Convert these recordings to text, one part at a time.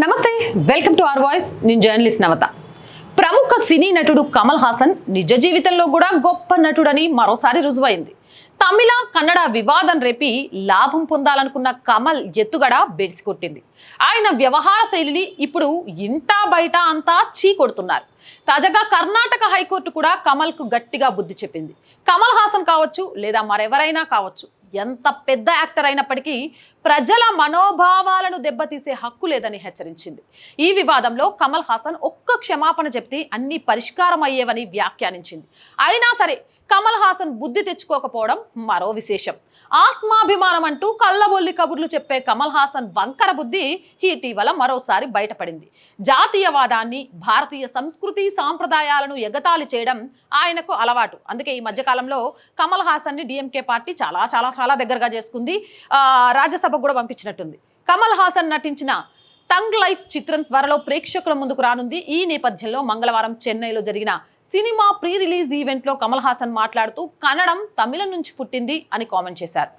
నమస్తే welcome to our voice. నేను journalist నవత. ప్రముఖ సినీ నటుడు కమల్ హాసన్ నిజ జీవితంలో కూడా గొప్ప నటుడని మరోసారి రుజువైంది. తమిళ కన్నడ వివాదం రేపి లాభం పొందాలనుకున్న కమల్ ఎత్తుగడ బెడిసికొట్టింది ఆయన వ్యవహార శైలిని ఇప్పుడు ఇంటా బయట అంతా చీకొడుతున్నారు తాజాగా కర్ణాటక హైకోర్టు కూడా కమల్కు గట్టిగా బుద్ధి చెప్పింది. కమల్ హాసన్ కావచ్చు లేదా మరెవరైనా కావచ్చు. ఎంత పెద్ద యాక్టర్ అయినప్పటికీ ప్రజల మనోభావాలను దెబ్బతీసే హక్కు లేదని హెచ్చరించింది. ఈ వివాదంలో కమల్ హాసన్ ఒక్క క్షమాపణ చెప్తే అన్ని పరిష్కారం అయ్యేవని వ్యాఖ్యానించింది. అయినా సరే కమల్ హాసన్ బుద్ధి తెచ్చుకోకపోవడం మరో విశేషం. ఆత్మాభిమానం అంటూ కళ్ళబొల్లి కబుర్లు చెప్పే కమల్ హాసన్ వంకర బుద్ధి ఇటీవల మరోసారి బయటపడింది. జాతీయవాదాన్ని భారతీయ సంస్కృతి సాంప్రదాయాలను ఎగతాళి చేయడం ఆయనకు అలవాటు. అందుకే ఈ మధ్యకాలంలో కమల్ హాసన్ని డిఎంకే పార్టీ చాలా చాలా చాలా దగ్గరగా చేసుకుంది. రాజ్యసభకు కూడా పంపించినట్టుంది. కమల్ హాసన్ నటించిన తంగ్ లైఫ్ చిత్రం త్వరలో ప్రేక్షకుల ముందుకు రానుంది. ఈ నేపథ్యంలో మంగళవారం చెన్నైలో జరిగిన సినిమా ప్రీ రిలీజ్ ఈవెంట్లో కమల్ హాసన్ మాట్లాడుతూ కన్నడం తమిళం నుంచి పుట్టింది అని కామెంట్ చేశారు.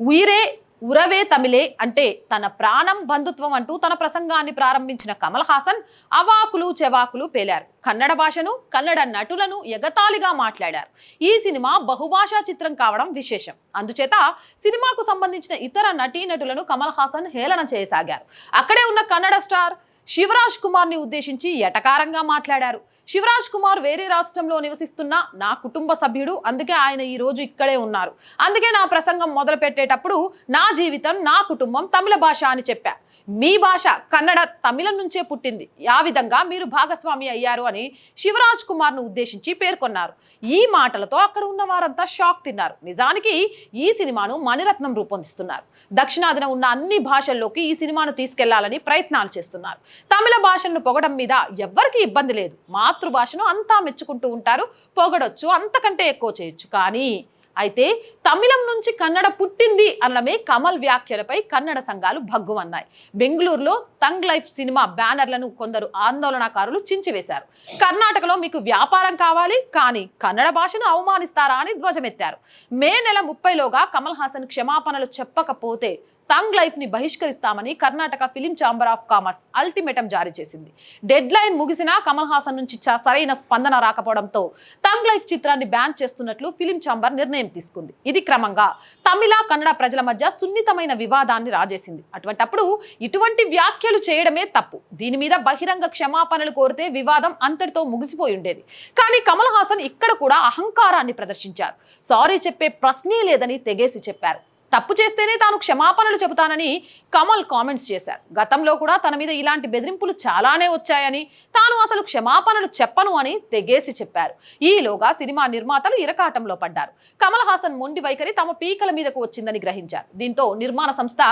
ఉయిరే ఉరవే తమిళే అంటే తన ప్రాణం బంధుత్వం అంటూ తన ప్రసంగాన్ని ప్రారంభించిన కమల్ హాసన్ అవాకులు చెవాకులు పేలారు. కన్నడ భాషను కన్నడ నటులను ఎగతాళిగా మాట్లాడారు. ఈ సినిమా బహుభాషా చిత్రం కావడం విశేషం. అందుచేత సినిమాకు సంబంధించిన ఇతర నటీనటులను కమల్ హాసన్ హేళన చేయసాగారు. అక్కడే ఉన్న కన్నడ స్టార్ శివరాజ్ కుమార్ని ఉద్దేశించి ఎటకారంగా మాట్లాడారు. శివరాజ్ కుమార్ వేరే రాష్ట్రంలో నివసిస్తున్న నా కుటుంబ సభ్యుడు. అందుకే ఆయన ఈ రోజు ఇక్కడే ఉన్నారు. అందుకే నా ప్రసంగం మొదలు పెట్టేటప్పుడు నా జీవితం నా కుటుంబం తమిళ భాష అని చెప్పా. మీ భాష కన్నడ తమిళం నుంచే పుట్టింది. ఆ విధంగా మీరు భాగస్వామి అయ్యారు అని శివరాజ్ కుమార్ను ఉద్దేశించి పేర్కొన్నారు. ఈ మాటలతో అక్కడ ఉన్న వారంతా షాక్ తిన్నారు. నిజానికి ఈ సినిమాను మణిరత్నం రూపొందిస్తున్నారు. దక్షిణాదిన ఉన్న అన్ని భాషల్లోకి ఈ సినిమాను తీసుకెళ్ళాలని ప్రయత్నాలు చేస్తున్నారు. తమిళ భాషను పొగడం మీద ఎవ్వరికీ ఇబ్బంది లేదు. మాతృభాషను అంతా మెచ్చుకుంటూ ఉంటారు. పొగడొచ్చు అంతకంటే ఎక్కువ చేయొచ్చు. కానీ అయితే తమిళం నుంచి కన్నడ పుట్టింది అన్నమే కమల్ వ్యాఖ్యలపై కన్నడ సంఘాలు భగ్గుమన్నాయి. బెంగళూరులో తంగ్ లైఫ్ సినిమా బ్యానర్లను కొందరు ఆందోళనకారులు చించివేశారు. కర్ణాటకలో మీకు వ్యాపారం కావాలి కానీ కన్నడ భాషను అవమానిస్తారా అని ధ్వజమెత్తారు. మే నెల ముప్పైలోగా కమల్ హాసన్ క్షమాపణలు చెప్పకపోతే తంగ్ లైఫ్ని బహిష్కరిస్తామని Karnataka film chamber of commerce ultimatum జారీ చేసింది. డెడ్ లైన్ ముగిసినా కమల్ హాసన్ నుంచి సరైన స్పందన రాకపోవడంతో తంగ్ లైఫ్ చిత్రాన్ని బ్యాన్ చేస్తున్నట్లు ఫిలిం ఛాంబర్ నిర్ణయం తీసుకుంది. ఇది క్రమంగా తమిళ కన్నడ ప్రజల మధ్య సున్నితమైన వివాదాన్ని రాజేసింది. అటువంటప్పుడు ఇటువంటి వ్యాఖ్యలు చేయడమే తప్పు. దీని మీద బహిరంగ క్షమాపణలు కోరితే వివాదం అంతటితో ముగిసిపోయి ఉండేది. కానీ కమల్ హాసన్ ఇక్కడ కూడా అహంకారాన్ని ప్రదర్శించారు. సారీ చెప్పే ప్రశ్నే లేదని తెగేసి చెప్పారు. తప్పు చేస్తేనే తాను క్షమాపణలు చెబుతానని కమల్ కామెంట్స్ చేశారు. గతంలో కూడా తన మీద ఇలాంటి బెదిరింపులు చాలానే వచ్చాయని తాను అసలు క్షమాపణలు చెప్పను అని తెగేసి చెప్పారు. ఈలోగా సినిమా నిర్మాతలు ఇరకాటంలో పడ్డారు. కమల్ హాసన్ మొండి వైఖరి తమ పీకల మీదకు వచ్చిందని గ్రహించారు. దీంతో నిర్మాణ సంస్థ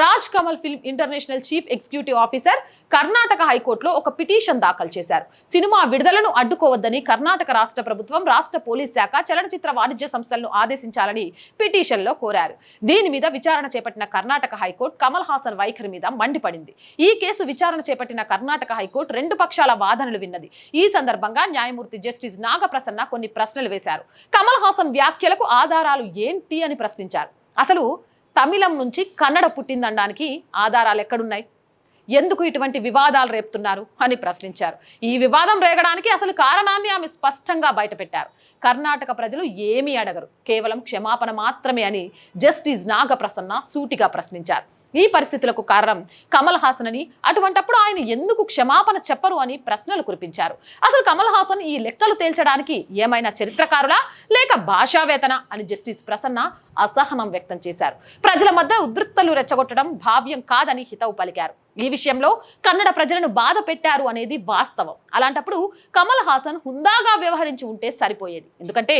Raj Kamal film international chief executive officer Karnataka హైకోర్టులో ఒక పిటిషన్ దాఖలు చేశారు. సినిమా విడుదలను అడ్డుకోవద్దని కర్ణాటక రాష్ట్ర ప్రభుత్వం రాష్ట్ర పోలీస్ శాఖ చలనచిత్ర వాణిజ్య సంస్థలను ఆదేశించాలని పిటిషన్లో కోరారు. దీని మీద విచారణ చేపట్టిన కర్ణాటక హైకోర్టు కమల్ హాసన్ వైఖరి మీద మండిపడింది. ఈ కేసు విచారణ చేపట్టిన కర్ణాటక హైకోర్టు రెండు పక్షాల వాదనలు విన్నది. ఈ సందర్భంగా న్యాయమూర్తి జస్టిస్ నాగప్రసన్న కొన్ని ప్రశ్నలు వేశారు. కమల్ హాసన్ వ్యాఖ్యలకు ఆధారాలు ఏంటి అని ప్రశ్నించారు. అసలు తమిళం నుంచి కన్నడ పుట్టిందనడానికి ఆధారాలు ఎక్కడున్నాయి? ఎందుకు ఇటువంటి వివాదాలు రేపుతున్నారు అని ప్రశ్నించారు. ఈ వివాదం రేగడానికి అసలు కారణాన్ని ఆమె స్పష్టంగా బయటపెట్టారు. కర్ణాటక ప్రజలు ఏమీ అడగరు. కేవలం క్షమాపణ మాత్రమే అని జస్టిస్ నాగప్రసన్న సూటిగా ప్రశ్నించారు. ఈ పరిస్థితులకు కారణం కమల్ హాసన్ అని. అటువంటప్పుడు ఆయన ఎందుకు క్షమాపణ చెప్పరు అని ప్రశ్నలు కురిపించారు. అసలు కమల్ హాసన్ ఈ లెక్కలు తేల్చడానికి ఏమైనా చరిత్రకారులా? లేక భాషావేతన అని జస్టిస్ ప్రసన్న అసహనం వ్యక్తం చేశారు. ప్రజల మధ్య ఉద్రిక్తలు రెచ్చగొట్టడం భావ్యం కాదని హితవు పలికారు. ఈ విషయంలో కన్నడ ప్రజలను బాధ పెట్టారు అనేది వాస్తవం. అలాంటప్పుడు కమల్ హాసన్ హుందాగా వ్యవహరించి ఉంటే సరిపోయేది. ఎందుకంటే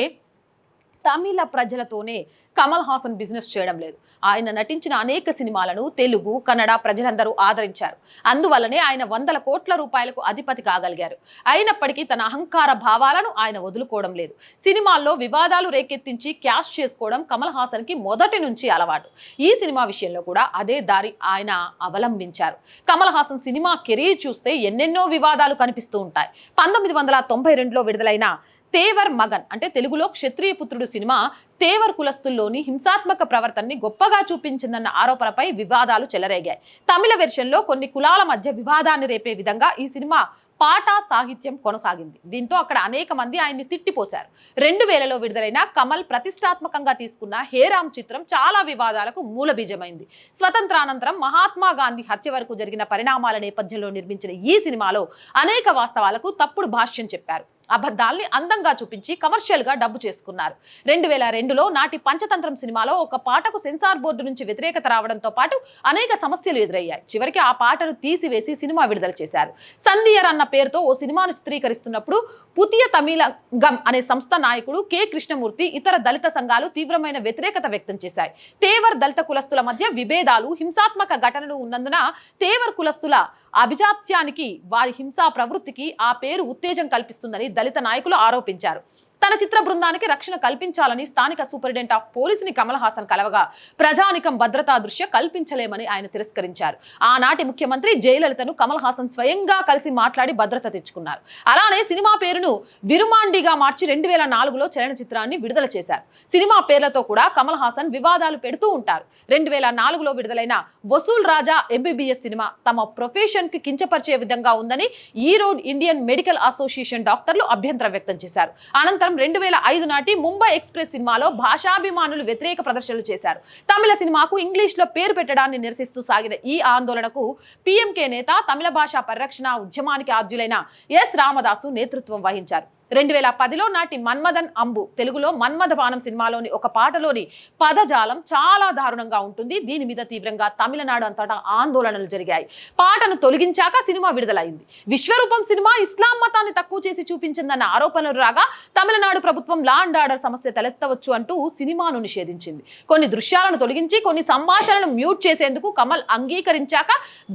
తమిళ ప్రజలతోనే కమల్ హాసన్ బిజినెస్ చేయడం లేదు. ఆయన నటించిన అనేక సినిమాలను తెలుగు కన్నడ ప్రజలందరూ ఆదరించారు. అందువల్లనే ఆయన వందల కోట్ల రూపాయలకు అధిపతి కాగలిగారు. అయినప్పటికీ తన అహంకార భావాలను ఆయన వదులుకోవడం లేదు. సినిమాల్లో వివాదాలు రేకెత్తించి క్యాష్ చేసుకోవడం కమల్ హాసన్కి మొదటి నుంచి అలవాటు. ఈ సినిమా విషయంలో కూడా అదే దారి ఆయన అవలంబించారు. కమల్ హాసన్ సినిమా కెరీర్ చూస్తే ఎన్నెన్నో వివాదాలు కనిపిస్తూ ఉంటాయి. పంతొమ్మిది వందల తొంభై రెండులో విడుదలైన తేవర్ మగన్ అంటే తెలుగులో క్షత్రియ పుత్రుడు సినిమా తేవర్ కులస్తుల్లోని హింసాత్మక ప్రవర్తనని గొప్పగా చూపించిందన్న ఆరోపణపై వివాదాలు చెలరేగాయి. తమిళ వెర్షన్లో కొన్ని కులాల మధ్య వివాదాన్ని రేపే విధంగా ఈ సినిమా పాట సాహిత్యం కొనసాగింది. దీంతో అక్కడ అనేక మంది ఆయన్ని తిట్టిపోశారు. రెండు వేలలో విడుదలైన కమల్ ప్రతిష్టాత్మకంగా తీసుకున్న హేరామ్ చిత్రం చాలా వివాదాలకు మూలబీజమైంది. స్వతంత్రానంతరం మహాత్మా గాంధీ హత్య వరకు జరిగిన పరిణామాల నేపథ్యంలో నిర్మించిన ఈ సినిమాలో అనేక వాస్తవాలకు తప్పుడు భాష్యం చెప్పారు. అబద్ధాల్ని అందంగా చూపించి కమర్షియల్గా డబ్బు చేసుకున్నారు. రెండు వేల రెండులో నాటి పంచతంత్రం సినిమాలో ఒక పాటకు సెన్సార్ బోర్డు నుంచి వ్యతిరేకత రావడంతో పాటు అనేక సమస్యలు ఎదురయ్యాయి. చివరికి ఆ పాటను తీసివేసి సినిమా విడుదల చేశారు. సంధియర్ అన్న పేరుతో ఓ సినిమాను చిత్రీకరిస్తున్నప్పుడు పుతియ తమిళగం అనే సంస్థ నాయకుడు కె. కృష్ణమూర్తి ఇతర దళిత సంఘాలు తీవ్రమైన వ్యతిరేకత వ్యక్తం చేశాయి. తేవర్ దళిత కులస్తుల మధ్య విభేదాలు హింసాత్మక ఘటనలు ఉన్నందున తేవర్ కులస్తుల అభిజాత్యానికి వారి హింసా ప్రవృత్తికి ఆ పేరు ఉత్తేజం కల్పిస్తుందని దళిత నాయకులు ఆరోపించారు. తన చిత్ర బృందానికి రక్షణ కల్పించాలని స్థానిక సూపరింటెండెంట్ ఆఫ్ పోలీసుని కమల్ హాసన్ కలవగా ప్రజానికం భద్రతా దృష్ట్యా కల్పించలేమని ఆయన తిరస్కరించారు. ఆనాటి ముఖ్యమంత్రి జయలలితను కమల్ హాసన్ స్వయంగా కలిసి మాట్లాడి భద్రత తెచ్చుకున్నారు. అలానే సినిమా పేరును విరుమాండిగా మార్చి రెండు వేల నాలుగులో చలనచిత్రాన్ని విడుదల చేశారు. సినిమా పేర్లతో కూడా కమల్ హాసన్ వివాదాలు పెడుతూ ఉంటారు. రెండు వేల నాలుగులో విడుదలైన వసూల్ రాజా ఎంబీబీఎస్ సినిమా తమ ప్రొఫెషన్కి కించపరిచే విధంగా ఉందని ఈ రోడ్ ఇండియన్ మెడికల్ అసోసియేషన్ డాక్టర్లు అభ్యంతరం వ్యక్తం చేశారు. అనంతరం రెండు వేల ఐదు నాటి ముంబై ఎక్స్ప్రెస్ సినిమాలో భాషాభిమానులు వ్యతిరేక ప్రదర్శనలు చేశారు. తమిళ సినిమాకు ఇంగ్లీష్లో పేరు పెట్టడాన్ని నిరసిస్తూ సాగిన ఈ ఆందోళనకు పీఎంకే నేత తమిళ భాషా పరిరక్షణ ఉద్యమానికి ఆద్యులైన ఎస్ రామదాసు నేతృత్వం వహించారు. రెండు వేల పదిలో నాటి మన్మథన్ అంబు తెలుగులో మన్మథ బాణం సినిమాలోని ఒక పాటలోని పదజాలం చాలా దారుణంగా ఉంటుంది. దీని మీద తీవ్రంగా తమిళనాడు అంతటా ఆందోళనలు జరిగాయి. పాటను తొలగించాక సినిమా విడుదలైంది. విశ్వరూపం సినిమా ఇస్లాం మతాన్ని తక్కువ చేసి చూపించిందన్న ఆరోపణలు రాగా తమిళనాడు ప్రభుత్వం లా అండ్ ఆర్డర్ సమస్య తలెత్తవచ్చు అంటూ సినిమాను నిషేధించింది. కొన్ని దృశ్యాలను తొలగించి కొన్ని సంభాషణలను మ్యూట్ చేసేందుకు కమల్ అంగీకరించాక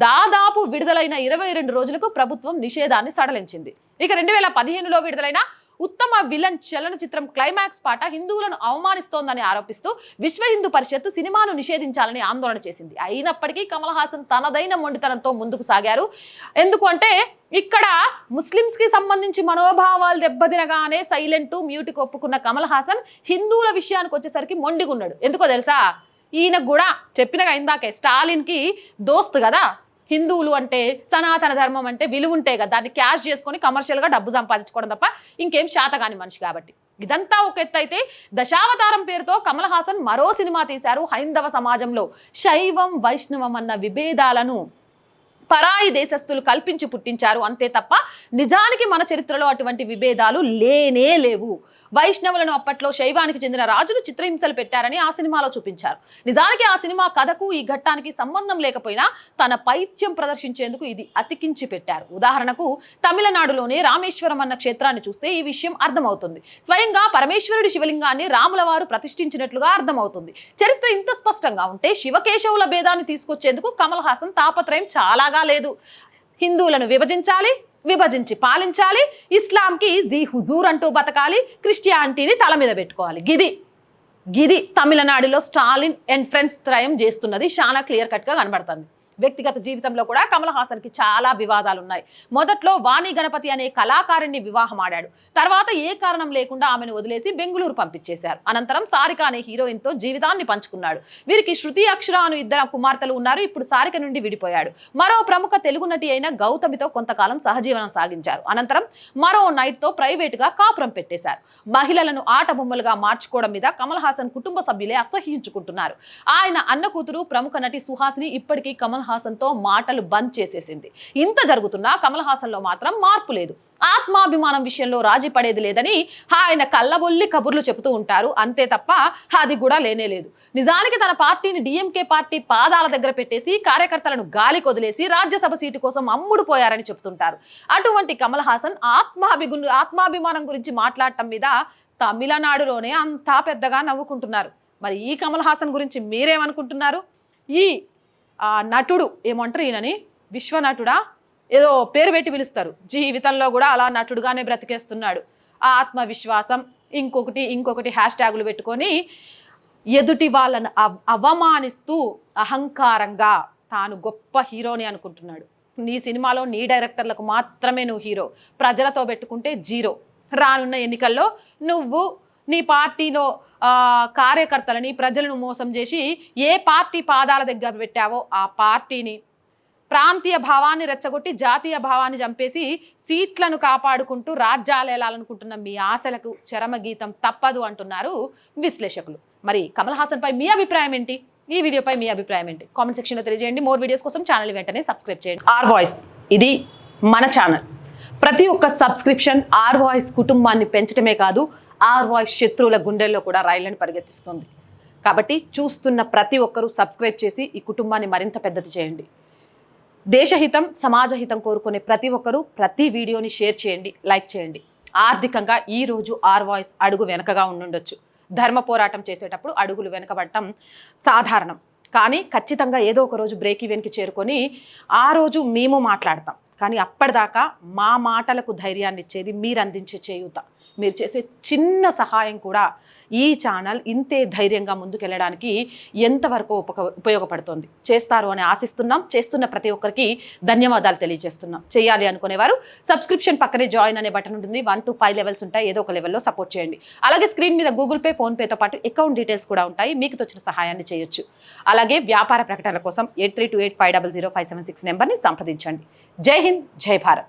దాదాపు విడుదలైన ఇరవై రెండు రోజులకు ప్రభుత్వం నిషేధాన్ని సడలించింది. ఇక రెండు వేల పదిహేనులో విడుదలైన ఉత్తమ విలన్ చలనచిత్రం క్లైమాక్స్ పాట హిందువులను అవమానిస్తోందని ఆరోపిస్తూ విశ్వ హిందూ పరిషత్ సినిమాను నిషేధించాలని ఆందోళన చేసింది. అయినప్పటికీ కమల్ హాసన్ తనదైన మొండితనంతో ముందుకు సాగారు. ఎందుకు అంటే ఇక్కడ ముస్లిమ్స్కి సంబంధించి మనోభావాలు దెబ్బతినగానే సైలెంట్ మ్యూట్కి ఒప్పుకున్న కమల్ హాసన్ హిందువుల విషయానికి వచ్చేసరికి మొండిగున్నాడు. ఎందుకో తెలుసా? ఈయనకు కూడా చెప్పినగా ఇందాకే స్టాలిన్కి దోస్తు కదా? హిందువులు అంటే సనాతన ధర్మం అంటే విలువ ఉంటే కదా దాన్ని క్యాష్ చేసుకొని కమర్షియల్గా డబ్బు సంపాదించుకోవడం తప్ప ఇంకేం శాతగాని మనిషి కాబట్టి. ఇదంతా ఒక ఎత్తు అయితే దశావతారం పేరుతో కమల్ హాసన్ మరో సినిమా తీశారు హైందవ సమాజంలో. శైవం వైష్ణవం అన్న విభేదాలను పరాయి దేశస్థులు కల్పించి పుట్టించారు. అంతే తప్ప నిజానికి మన చరిత్రలో అటువంటి విభేదాలు లేనే లేవు. వైష్ణవులను అప్పట్లో శైవానికి చెందిన రాజులు చిత్రహింసలు పెట్టారని ఆ సినిమాలో చూపించారు. నిజానికి ఆ సినిమా కథకు ఈ ఘట్టానికి సంబంధం లేకపోయినా తన పైత్యం ప్రదర్శించేందుకు ఇది అతికించి పెట్టారు. ఉదాహరణకు తమిళనాడులోని రామేశ్వరం అన్న క్షేత్రాన్ని చూస్తే ఈ విషయం అర్థమవుతుంది. స్వయంగా పరమేశ్వరుడి శివలింగాన్ని రాముల వారు ప్రతిష్ఠించినట్లుగా అర్థమవుతుంది. చరిత్ర ఇంత స్పష్టంగా ఉంటే శివకేశవుల భేదాన్ని తీసుకొచ్చేందుకు కమల్ హాసన్ తాపత్రయం చాలాగా లేదు. హిందువులను విభజించాలి విభజించి పాలించాలి. ఇస్లాంకి జీ హుజూర్ అంటూ బతకాలి. క్రిస్టియానిటీని తల మీద పెట్టుకోవాలి. గిది. గిది తమిళనాడులో స్టాలిన్ అండ్ ఫ్రెండ్స్ త్రయం చేస్తున్నది. చాలా క్లియర్ కట్గా కనబడుతుంది. వ్యక్తిగత జీవితంలో కూడా కమల్ హాసన్కి చాలా వివాదాలు ఉన్నాయి మొదట్లో వాణి గణపతి అనే కళాకారుణ్ణి వివాహం ఆడాడు. తర్వాత ఏ కారణం లేకుండా ఆమెను వదిలేసి బెంగళూరు పంపించేశారు. అనంతరం సారిక అనే హీరోయిన్తో జీవితాన్ని పంచుకున్నాడు. వీరికి శృతి అక్షర అను ఇద్దరు కుమార్తెలు ఉన్నారు. ఇప్పుడు సారిక నుండి విడిపోయాడు. మరో ప్రముఖ తెలుగు నటి అయిన గౌతమితో కొంతకాలం సహజీవనం సాగించారు. అనంతరం మరో నైట్తో ప్రైవేటుగా కాపురం పెట్టేశారు. మహిళలను ఆట బొమ్మలుగా మార్చుకోవడం మీద కమల్ హాసన్ కుటుంబ సభ్యులే అసహ్యించుకుంటున్నారు. ఆయన అన్న కూతురు ప్రముఖ నటి సుహాసిని ఇప్పటికీ కమల్ హాసన్తో మాటలు బంద్ చేసేసింది. ఇంత జరుగుతున్నా కమల్ హాసన్లో మాత్రం మార్పు లేదు. ఆత్మాభిమానం విషయంలో రాజీ పడేది లేదని ఆయన కళ్ళబొల్లి కబుర్లు చెబుతూ ఉంటారు. అంతే తప్ప అది కూడా లేనే లేదు. నిజానికి తన పార్టీని డిఎంకే పార్టీ పాదాల దగ్గర పెట్టేసి కార్యకర్తలను గాలి కొదిలేసి రాజ్యసభ సీటు కోసం అమ్ముడు పోయారని చెప్తుంటారు అటువంటి కమల్ హాసన్ ఆత్మాభిగు ఆత్మాభిమానం గురించి మాట్లాడటం మీద తమిళనాడులోనే అంతా పెద్దగా నవ్వుకుంటున్నారు. మరి ఈ కమల్ హాసన్ గురించి మీరేమనుకుంటున్నారు? ఈ నటుడు ఏమంటారు ఈయనని? విశ్వనటుడా? ఏదో పేరు పెట్టి పిలుస్తారు. జీవితంలో కూడా అలా నటుడుగానే బ్రతికేస్తున్నాడు. ఆ ఆత్మవిశ్వాసం ఇంకొకటి ఇంకొకటి హ్యాష్ ట్యాగులు పెట్టుకొని ఎదుటి వాళ్ళను అవ అవమానిస్తూ అహంకారంగా తాను గొప్ప హీరోని అనుకుంటున్నాడు. నీ సినిమాలో నీ డైరెక్టర్లకు మాత్రమే నువ్వు హీరో. ప్రజలతో పెట్టుకుంటే జీరో. రానున్న ఎన్నికల్లో నువ్వు నీ పార్టీలో కార్యకర్తలని ప్రజలను మోసం చేసి ఏ పార్టీ పాదాల దగ్గర పెట్టావో ఆ పార్టీని. ప్రాంతీయ భావాన్ని రెచ్చగొట్టి జాతీయ భావాన్ని చంపేసి సీట్లను కాపాడుకుంటూ రాజ్యాలేలాలనుకుంటున్న మీ ఆశలకు చరమగీతం తప్పదు అంటున్నారు విశ్లేషకులు. మరి కమల్ హాసన్పై మీ అభిప్రాయం ఏంటి? ఈ వీడియోపై మీ అభిప్రాయం ఏంటి? కామెంట్ సెక్షన్లో తెలియజేయండి. మోర్ వీడియోస్ కోసం ఛానల్ వెంటనే సబ్స్క్రైబ్ చేయండి. ఆర్ వాయిస్ ఇది మన ఛానల్. ప్రతి ఒక్క సబ్స్క్రిప్షన్ ఆర్ వాయిస్ కుటుంబాన్ని పెంచడమే కాదు ఆర్ వాయిస్ శత్రువుల గుండెల్లో కూడా రైళ్ళను పరిగెత్తిస్తుంది. కాబట్టి చూస్తున్న ప్రతి ఒక్కరూ సబ్స్క్రైబ్ చేసి ఈ కుటుంబాన్ని మరింత పెద్దది చేయండి. దేశహితం సమాజహితం కోరుకునే ప్రతి ఒక్కరూ ప్రతి వీడియోని షేర్ చేయండి లైక్ చేయండి. ఆర్థికంగా ఈ రోజు ఆర్ వాయిస్ అడుగు వెనకగా ఉండుండొచ్చు. ధర్మ పోరాటం చేసేటప్పుడు అడుగులు వెనకబడటం సాధారణం. కానీ ఖచ్చితంగా ఏదో ఒక రోజు బ్రేక్ ఈవెన్కి చేరుకొని ఆ రోజు మేము మాట్లాడతాం. కానీ అప్పటిదాకా మా మాటలకు ధైర్యాన్ని ఇచ్చేది మీరు అందించే చేయూత. మీరు చేసే చిన్న సహాయం కూడా ఈ ఛానల్ ఇంతే ధైర్యంగా ముందుకెళ్ళడానికి ఎంతవరకు ఉపక ఉపయోగపడుతుంది. చేస్తారు అని ఆశిస్తున్నాం. చేస్తున్న ప్రతి ఒక్కరికి ధన్యవాదాలు తెలియజేస్తున్నాం. చేయాలి అనుకునేవారు సబ్స్క్రిప్షన్ పక్కనే జాయిన్ అనే బటన్ ఉంటుంది. వన్ టు ఫైవ్ లెవెల్స్ ఉంటాయి. ఏదో ఒక లెవెల్లో సపోర్ట్ చేయండి. అలాగే స్క్రీన్ మీద గూగుల్ పే ఫోన్పేతో పాటు అకౌంట్ డీటెయిల్స్ కూడా ఉంటాయి. మీకు తోచిన సహాయాన్ని చేయొచ్చు. అలాగే వ్యాపార ప్రకటనల కోసం eight three two eight five double zero five seven six నెంబర్ని సంప్రదించండి. జై హింద్ జై భారత్.